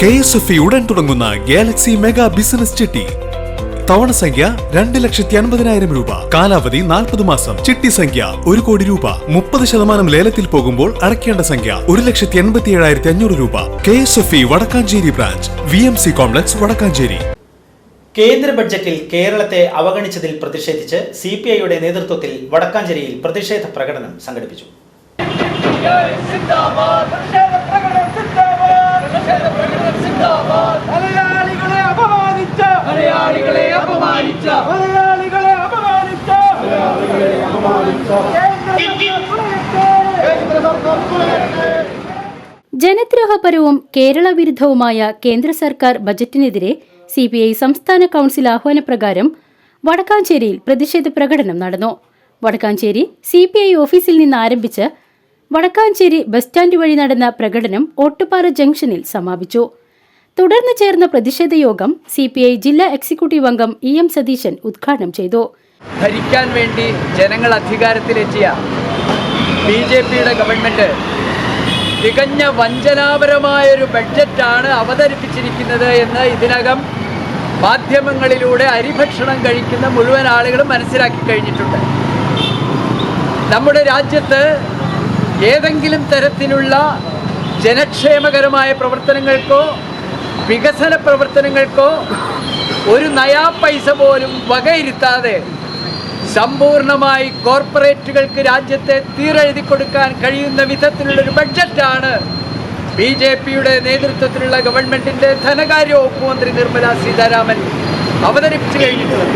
K S F ഉടൻ തുടങ്ങുന്ന Galaxy mega business ചിട്ടി. തവണ സംഖ്യ രണ്ട് ലക്ഷത്തി അൻപതിനായിരം രൂപ. കാലാവധി നാൽപ്പത് മാസം. ചിട്ടി സംഖ്യ ഒരു കോടി രൂപ. മുപ്പത് ശതമാനം ലേലത്തിൽ പോകുമ്പോൾ അടയ്ക്കേണ്ട സംഖ്യ ഒരു ലക്ഷത്തി എൺപത്തി ഏഴായിരത്തി അഞ്ഞൂറ് രൂപ. K S F E Vadakkanchery branch. V M C complex Vadakkanchery. കേന്ദ്ര ബഡ്ജറ്റിൽ കേരളത്തെ അവഗണിച്ചതിൽ പ്രതിഷേധിച്ച് സി പി ഐയുടെ നേതൃത്വത്തിൽ വടക്കാഞ്ചേരിയിൽ പ്രതിഷേധ പ്രകടനം സംഘടിപ്പിച്ചു. ജനദ്രോഹപരവും കേരള വിരുദ്ധവുമായ കേന്ദ്ര സർക്കാർ ബജറ്റിനെതിരെ സി പി ഐ സംസ്ഥാന കൌൺസിൽ ആഹ്വാനപ്രകാരം വടക്കാഞ്ചേരിയിൽ പ്രതിഷേധ പ്രകടനം നടന്നു. വടക്കാഞ്ചേരി സി പി ഐ ഓഫീസിൽ നിന്ന് ആരംഭിച്ച് വടക്കാഞ്ചേരി ബസ് സ്റ്റാൻഡ് വഴി നടന്ന പ്രകടനം ഓട്ടുപാറ ജംഗ്ഷനിൽ സമാപിച്ചു. തുടർന്ന് ചേർന്ന പ്രതിഷേധ യോഗം സി പി ഐ ജില്ലാ എക്സിക്യൂട്ടീവ് അംഗം ഇ എം സതീശൻ ഉദ്ഘാടനം ചെയ്തു. ഭരിക്കാൻ വേണ്ടി ജനങ്ങൾ അധികാരത്തിലെത്തിയ ബി ജെ പിയുടെ ഗവൺമെന്റ് തികഞ്ഞ വഞ്ചനാപരമായൊരു ബഡ്ജറ്റാണ് അവതരിപ്പിച്ചിരിക്കുന്നത് എന്ന് ഇതിനകം മാധ്യമങ്ങളിലൂടെ അരിഭക്ഷണം കഴിക്കുന്ന മുഴുവൻ ആളുകളും മനസ്സിലാക്കി കഴിഞ്ഞിട്ടുണ്ട്. നമ്മുടെ രാജ്യത്ത് ഏതെങ്കിലും തരത്തിലുള്ള ജനക്ഷേമകരമായ പ്രവർത്തനങ്ങൾക്കോ വികസന പ്രവർത്തനങ്ങൾക്കോ ഒരു നയാ പൈസ പോലും വകയിരുത്താതെ സമ്പൂർണമായി കോർപ്പറേറ്റുകൾക്ക് രാജ്യത്തെ തീരെഴുതി കൊടുക്കാൻ കഴിയുന്ന വിധത്തിലുള്ളൊരു ബഡ്ജറ്റാണ് ബി ജെ പിയുടെ നേതൃത്വത്തിലുള്ള ഗവൺമെന്റിന്റെ ധനകാര്യ വകുപ്പ് മന്ത്രി നിർമ്മല സീതാരാമൻ അവതരിപ്പിച്ചു കഴിഞ്ഞിട്ടുള്ളത്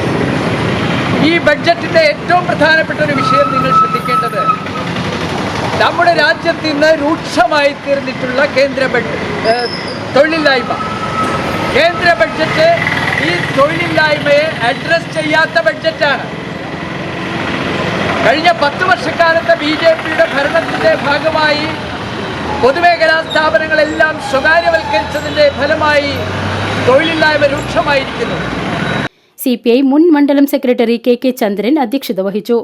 ഈ ബഡ്ജറ്റിന്റെ ഏറ്റവും പ്രധാനപ്പെട്ട ഒരു വിഷയം നിങ്ങൾ ശ്രദ്ധിക്കേണ്ടത് നമ്മുടെ രാജ്യത്ത് ഇന്ന് രൂക്ഷമായി തീർന്നിട്ടുള്ള കേന്ദ്ര ബഡ്ജറ്റ് തൊഴിലില്ലായ്മ. കേന്ദ്ര ബഡ്ജറ്റ് ഈ തൊഴിലില്ലായ്മയെ അഡ്രസ് ചെയ്യാത്ത ബഡ്ജറ്റാണ്. കഴിഞ്ഞ പത്ത് വർഷക്കാലത്തെ ബി ജെ പിയുടെ ഭരണത്തിന്റെ ഭാഗമായി പൊതുമേഖലാ സ്ഥാപനങ്ങളെല്ലാം സ്വകാര്യവൽക്കരിച്ചതിന്റെ ഫലമായി തൊഴിലില്ലായ്മ രൂക്ഷമായിരിക്കുന്നു. സി പി ഐ മുൻ മണ്ഡലം സെക്രട്ടറി കെ കെ ചന്ദ്രൻ അധ്യക്ഷത വഹിച്ചു.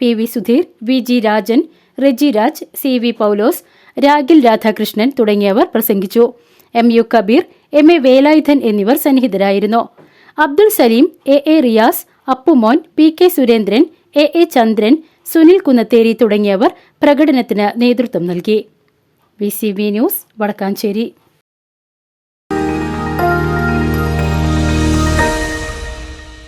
P V Sudheer V G Rajan Reji Raj C V Paulose Ragil Radhakrishnan തുടങ്ങിയവർ പ്രസംഗിച്ചു. M U Kabeer M A Velayudhan എന്നിവർ സന്നിഹിതരായിരുന്നു. Abdul Saleem A A Riyas Appumon P K Surendran A. A. Chandran Sunil Kunnatheri തുടങ്ങിയവർ പ്രകടനത്തിന് നേതൃത്വം നൽകി. V. News Vadakkanchery.